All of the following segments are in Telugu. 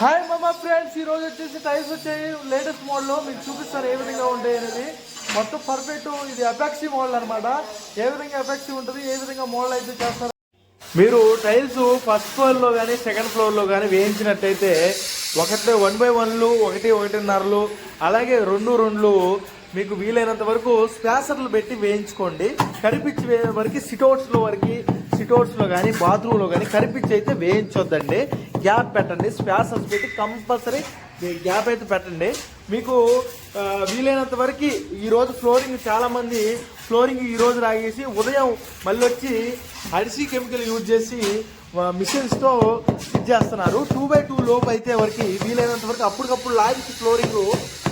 హాయ్ మామా ఫ్రెండ్స్ ఈ రోజు వచ్చేసి టైల్స్ వచ్చాయి. లేటెస్ట్ మోడల్లో మీకు చూపిస్తాను ఏ విధంగా ఉంటాయి అనేది. మొత్తం పర్ఫెక్ట్ ఇది అపాక్సీ మోడల్ అన్నమాట. ఏ విధంగా అపాక్సీ ఉంటుంది ఏ విధంగా మోడల్ అయితే చేస్తారు. మీరు టైల్స్ ఫస్ట్ ఫ్లోర్లో కానీ సెకండ్ ఫ్లోర్లో కానీ వేయించినట్టయితే ఒకటి వన్ బై వన్లు ఒకటి ఒకటిన్నరలు అలాగే రెండు రెండులు మీకు వీలైనంత వరకు స్పాసర్లు పెట్టి వేయించుకోండి. కరిపించి వరకు సిటౌట్స్లో వరకు సిటౌట్స్లో కానీ బాత్రూంలో కానీ కనిపించి అయితే వేయించొద్దండి. గ్యాప్ పెట్టండి. స్పాసర్స్ పెట్టి కంపల్సరీ గ్యాప్ అయితే పెట్టండి. మీకు వీలైనంత వరకు ఈరోజు ఫ్లోరింగ్ చాలామంది ఫ్లోరింగ్ ఈరోజు రాగేసి ఉదయం మళ్ళీ వచ్చి అడిసి కెమికల్ యూజ్ చేసి మిషన్స్తో ఇది చేస్తున్నారు. టూ బై టూ లోపు అయితే వరకు వీలైనంత వరకు అప్పటికప్పుడు లాగించి ఫ్లోరింగ్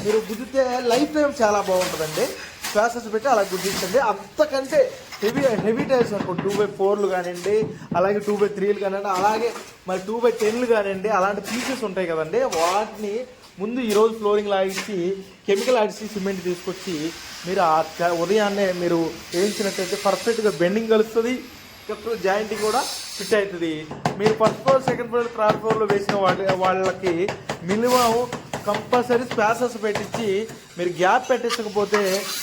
మీరు గుద్దితే లైఫ్ టైం చాలా బాగుంటుందండి. క్లాసెస్ పెట్టి అలా గుర్తించండి. అంతకంటే హెవీ హెవీ టైర్స్ అనుకోండి టూ బై ఫోర్లు కానివ్వండి అలాగే టూ బై త్రీలు కానివ్వండి అలాగే మరి టూ బై టెన్లు కానివ్వండి అలాంటి పీసెస్ ఉంటాయి కదండి. వాటిని ముందు ఈరోజు ఫ్లోరింగ్ లాగించి కెమికల్ ఆడిసి సిమెంట్ తీసుకొచ్చి మీరు ఆ ఉదయాన్నే మీరు వేయించినట్టయితే పర్ఫెక్ట్గా బెండింగ్ కలుస్తుంది. జాయింటింగ్ కూడా ఫిట్ అవుతుంది. మీరు first floor second floor third ఫ్లోర్లో వేసిన వాళ్ళ వాళ్ళకి మినిమం కంపల్సరీ స్పాసెస్ పెట్టించి మీరు గ్యాప్ పెట్టించకపోతే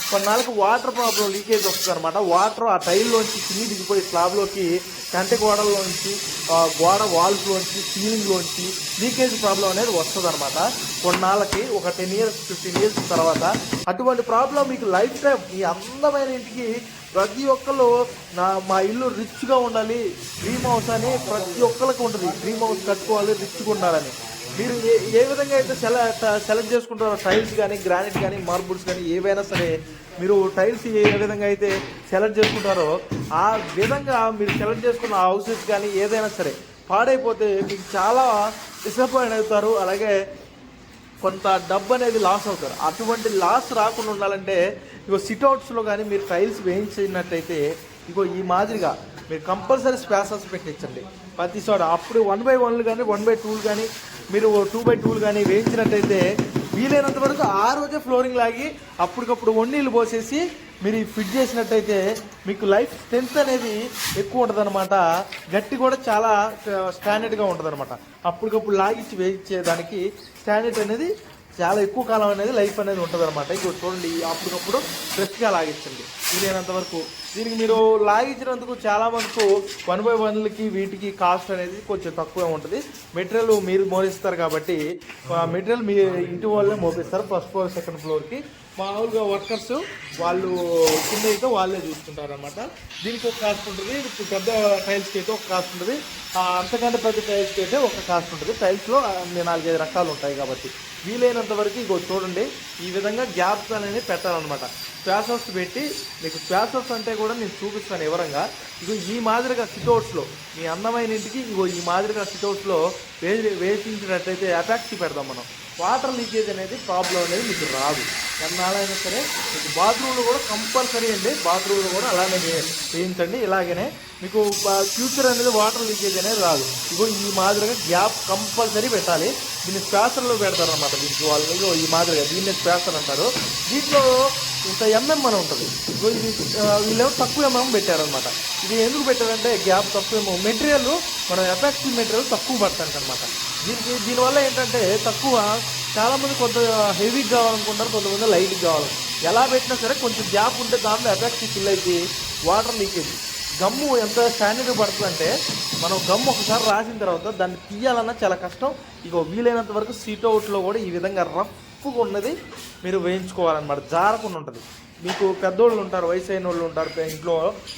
కొన్నాళ్ళకి వాటర్ ప్రాబ్లం లీకేజ్ వస్తుంది అనమాట వాటర్ ఆ టైల్లోంచి కింది దిగిపోయి స్లాబ్లోకి కంటి గోడల్లోంచి గోడ వాల్స్లోంచి సీలింగ్లోంచి లీకేజ్ ప్రాబ్లం అనేది వస్తుంది అనమాట కొన్నాళ్ళకి ఒక టెన్ ఇయర్స్ ఫిఫ్టీన్ ఇయర్స్ తర్వాత అటువంటి ప్రాబ్లం మీకు లైఫ్ టైం ఈ అందమైన ఇంటికి ప్రతి ఒక్కరు నా మా ఇల్లు రిచ్గా ఉండాలి. డ్రీమ్ హౌస్ అని ప్రతి ఒక్కరికి ఉంటుంది. డ్రీమ్ హౌస్ కట్టుకోవాలి రిచ్గా ఉండాలని. మీరు ఏ ఏ విధంగా అయితే సెల సెలెక్ట్ చేసుకుంటారో టైల్స్ కానీ గ్రానైట్ కానీ మార్బుల్స్ కానీ ఏవైనా సరే మీరు టైల్స్ ఏ విధంగా అయితే సెలెక్ట్ చేసుకుంటారో ఆ విధంగా మీరు సెలెక్ట్ చేసుకున్న హౌసెస్ కానీ ఏదైనా సరే పాడైపోతే మీకు చాలా డిసప్పాయింట్ అవుతారు. అలాగే కొంత డబ్బు అనేది లాస్ అవుతారు. అటువంటి లాస్ రాకుండా ఉండాలంటే ఇగో సిట్అవుట్స్లో కానీ మీరు టైల్స్ వేయించినట్టయితే ఇగో ఈ మాదిరిగా మీరు కంపల్సరీ స్పేసెస్ పెట్టించండి. ప్రతి చోట. అప్పుడు వన్ బై వన్లు కానీ వన్ బై టూలు కానీ మీరు టూ బై టూలు కానీ వేయించినట్టయితే వీలైనంత వరకు ఆ రోజే ఫ్లోరింగ్ లాగి అప్పటికప్పుడు వన్నీళ్ళు పోసేసి మీరు ఫిట్ చేసినట్టయితే మీకు లైఫ్ స్ట్రెంత్ అనేది ఎక్కువ ఉంటుందన్నమాట. గట్టి కూడా చాలా స్టాండర్డ్గా ఉంటుందన్నమాట. అప్పటికప్పుడు లాగించి వేయించేదానికి స్టాండర్డ్ అనేది చాలా ఎక్కువ కాలం అనేది లైఫ్ అనేది ఉంటుంది అనమాట ఇంకో చూడండి అప్పటికప్పుడు ఫ్రెష్గా లాగించండి వీలైనంత వరకు దీనికి మీరు లాగించినందుకు చాలా వరకు వన్ బై వన్లకి వీటికి కాస్ట్ అనేది కొంచెం తక్కువే ఉంటుంది. మెటీరియల్ మీరు మోరిస్తారు కాబట్టి మెటీరియల్ మీ ఇంటి వాళ్ళే మోపిస్తారు. ఫస్ట్ ఫ్లోర్ సెకండ్ ఫ్లోర్కి మామూలుగా వర్కర్స్ వాళ్ళు కింద అయితే వాళ్ళే చూసుకుంటారు అనమాట దీనికి ఒక కాస్ట్ ఉంటుంది. పెద్ద టైల్స్కి అయితే ఒక కాస్ట్ ఉంటుంది. ఆ, అంతకంటే పెద్ద టైల్స్కి అయితే ఒక కాస్ట్ ఉంటుంది. టైల్స్లో నాలుగైదు రకాలు ఉంటాయి కాబట్టి. వీలైనంత వరకు ఇగో చూడండి. ఈ విధంగా గ్యాప్స్ అనేది పెట్టాలన్నమాట. స్పాసర్స్ పెట్టి మీకు స్పాసర్స్ అంటే కూడా నేను చూపిస్తాను వివరంగా. ఇగో ఈ మాదిరిగా సిట్అవుట్స్లో మీ అందమైన ఇంటికి ఇగో ఈ మాదిరిగా సిట్అవుట్స్లో వే వేసించినట్లయితే అపాక్సీ పెడదాం మనం. వాటర్ లీకేజ్ అనేది ప్రాబ్లం అనేది మీకు రాదు. ఎన్నాళ్ళైనా సరే మీకు బాత్రూమ్లో కూడా కంపల్సరీ అండి. బాత్రూమ్లో కూడా అలానే వేయించండి. ఇలాగనే మీకు ఫ్యూచర్ అనేది వాటర్ లీకేజ్ అనేది రాదు. ఇగో ఈ మాదిరిగా గ్యాప్ కంపల్సరీ పెట్టాలి. దీన్ని స్పాసర్లో పెడతారు అనమాట దీనికి వాళ్ళు. ఈ మాదిరిగా దీన్ని స్పాసర్ అంటారు. దీంట్లో ఇంత ఎంఎం అని ఉంటుంది. ఇగో ఇది వీళ్ళేమో తక్కువ ఎంఎం పెట్టారనమాట ఇది ఎందుకు పెట్టారంటే గ్యాప్ తక్కువ ఎంఎం మెటీరియల్ మనం ఎఫెక్టివ్ మెటీరియల్ తక్కువ పడతానికి అనమాట దీనికి దీనివల్ల ఏంటంటే తక్కువ చాలామంది కొంత హెవీగా కావాలనుకుంటారు కొంతమంది లైట్గా కావాలి. ఎలా పెట్టినా సరే కొంచెం గ్యాప్ ఉంటే దాంట్లో ఎఫెక్టివ్ ఫిల్ అయితే వాటర్ లీకేజ్ గమ్ము ఎంత స్టాండర్డ్ పడుతుందంటే మనం గమ్ము ఒకసారి రాసిన తర్వాత దాన్ని తీయాలన్నా చాలా కష్టం. ఇక వీలైనంత వరకు సీట్ అవుట్లో కూడా ఈ విధంగా రఫ్గా ఉన్నది మీరు వేయించుకోవాలన్నమాట. జారకుండా ఉంటుంది. మీకు పెద్దోళ్ళు ఉంటారు వయసు అయిన వాళ్ళు ఉంటారు ఇంట్లో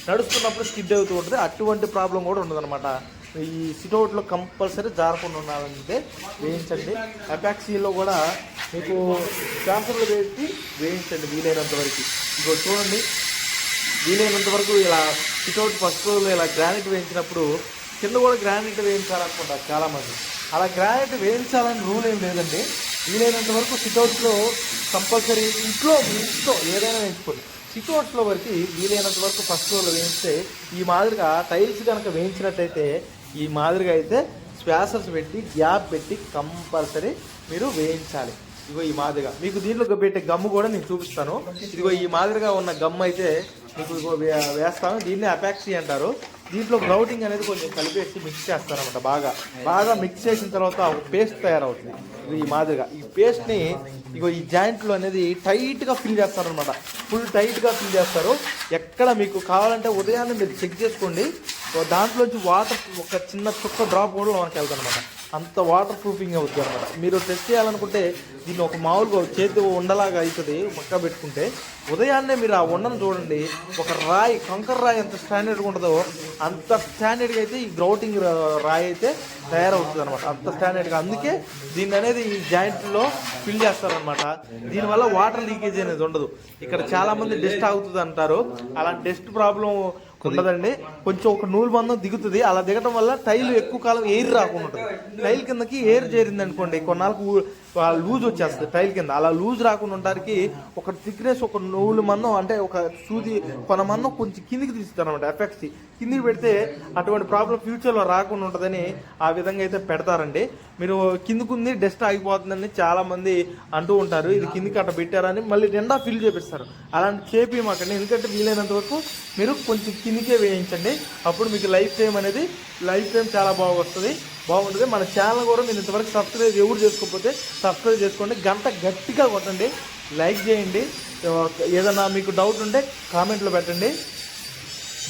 నడుస్తున్నప్పుడు స్కిడ్ అవుతూ ఉంటుంది. అటువంటి ప్రాబ్లం కూడా ఉండదన్నమాట. ఈ సిటౌట్లో కంపల్సరీ జారకుండా ఉండాలంటే వేయించండి. అపాక్సీలో కూడా మీకు క్యాన్సర్లు పెట్టి వేయించండి వీలైనంత వరకు. ఇంకో చూడండి. వీలైనంత వరకు ఇలా సిటౌట్ ఫస్ట్ ఫ్లోర్లో ఇలా గ్రానైట్ వేయించినప్పుడు కింద కూడా గ్రానైట్ వేయించాలనుకుంటారు చాలామంది. అలా గ్రానైట్ వేయించాలని రూల్ ఏం లేదండి. వీలైనంత వరకు సిట్అవుట్స్లో కంపల్సరీ ఇంట్లో ఇంట్లో ఏదైనా వేయించుకోండి. సిట్అవుట్స్లో వరకు వీలైనంత వరకు ఫస్ట్ ఫ్లోర్లో వేయిస్తే ఈ మాదిరిగా టైల్స్ కనుక వేయించినట్టయితే ఈ మాదిరిగా అయితే స్పాసర్స్ పెట్టి గ్యాప్ పెట్టి కంపల్సరీ మీరు వేయించాలి. ఇదిగో ఈ మాదిరిగా. మీకు దీంట్లో పెట్టే గమ్ము కూడా నేను చూపిస్తాను. ఇదిగో ఈ మాదిరిగా ఉన్న గమ్ అయితే ఇప్పుడు వేస్తాను. దీన్ని అపాక్సీ అంటారు. దీంట్లో గ్రౌటింగ్ అనేది కొంచెం కలిపేసి మిక్స్ చేస్తారనమాట బాగా. బాగా మిక్స్ చేసిన తర్వాత ఒక పేస్ట్ తయారవుతుంది. ఇది ఈ మాదిరిగా. ఈ పేస్ట్ని ఇగో ఈ జాయింట్లో అనేది టైట్గా ఫిల్ చేస్తారనమాట ఫుల్ టైట్గా ఫిల్ చేస్తారు. ఎక్కడ మీకు కావాలంటే ఉదయాన్నే మీరు చెక్ చేసుకోండి. దాంట్లోంచి వాటర్ ఒక చిన్న చుక్క డ్రాప్ కూడా మనకి వెళ్తుంది అనమాట అంత వాటర్ ప్రూఫింగ్ అవుతుంది అనమాట మీరు టెస్ట్ చేయాలనుకుంటే దీన్ని ఒక మామూలుగా చేతి ఉండలాగా అవుతుంది పక్క పెట్టుకుంటే. ఉదయాన్నే మీరు ఆ ఉండను చూడండి ఒక రాయి కంకర రాయి ఎంత స్టాండర్డ్గా ఉంటుందో అంత స్టాండర్డ్గా అయితే ఈ గ్రౌటింగ్ రాయి అయితే తయారవుతుంది అనమాట అంత స్టాండర్డ్గా అందుకే దీన్ని అనేది ఈ జాయింట్లో ఫిల్ చేస్తారనమాట దీనివల్ల వాటర్ లీకేజ్ అనేది ఉండదు. ఇక్కడ చాలామంది డెస్ట్ డస్ట్ ఆగుతుంది అంటారు. అలాంటి డస్ట్ ప్రాబ్లం ఉండదండి. కొంచెం ఒక నూలు బంధం దిగుతుంది. అలా దిగటం వల్ల టైల్ ఎక్కువ కాలం ఎయిర్ రాకుండా ఉంటుంది. టైల్ కిందకి ఎయిర్ చేరింది అనుకోండి కొన్నాళ్ళకు లూజ్ వచ్చేస్తుంది టైల్ కింద. అలా లూజ్ రాకుండా ఉండడానికి ఒక థిక్నెస్ ఒక నూలు మన్నం అంటే ఒక సూది కొన కొంచెం కిందికి తీస్తారు అనమాట ఎఫెక్ట్స్ కిందికి పెడితే అటువంటి ప్రాబ్లం ఫ్యూచర్లో రాకుండా ఉంటుందని ఆ విధంగా అయితే పెడతారండి. మీరు కిందకుంది డస్ట్ ఆగిపోతుందని చాలామంది అంటూ ఉంటారు ఇది కిందికి అట్ట పెట్టారని మళ్ళీ నిండా ఫిల్ చేపిస్తారు. అలాంటి చేపి మాకండి ఎందుకంటే వీలైనంత వరకు మీరు కొంచెం కిందికే వేయించండి. అప్పుడు మీకు లైఫ్ టైం అనేది లైఫ్ టైం చాలా బాగా వస్తుంది. బాగుంటుంది. మన ఛానల్ కూడా మీరు ఇంతవరకు సబ్స్క్రైబ్ ఎవరు చేసుకోకపోతే సబ్స్క్రైబ్ చేసుకోండి. గంట గట్టిగా కొట్టండి. లైక్ చేయండి. ఏదైనా మీకు డౌట్ ఉంటే కామెంట్లో పెట్టండి.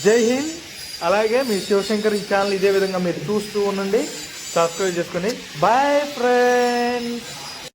జై హింద్. అలాగే మీ శివశంకర్ ఈ ఛానల్ ఇదే విధంగా మీరు చూస్తూ ఉండండి. సబ్స్క్రైబ్ చేసుకొని. Bye friends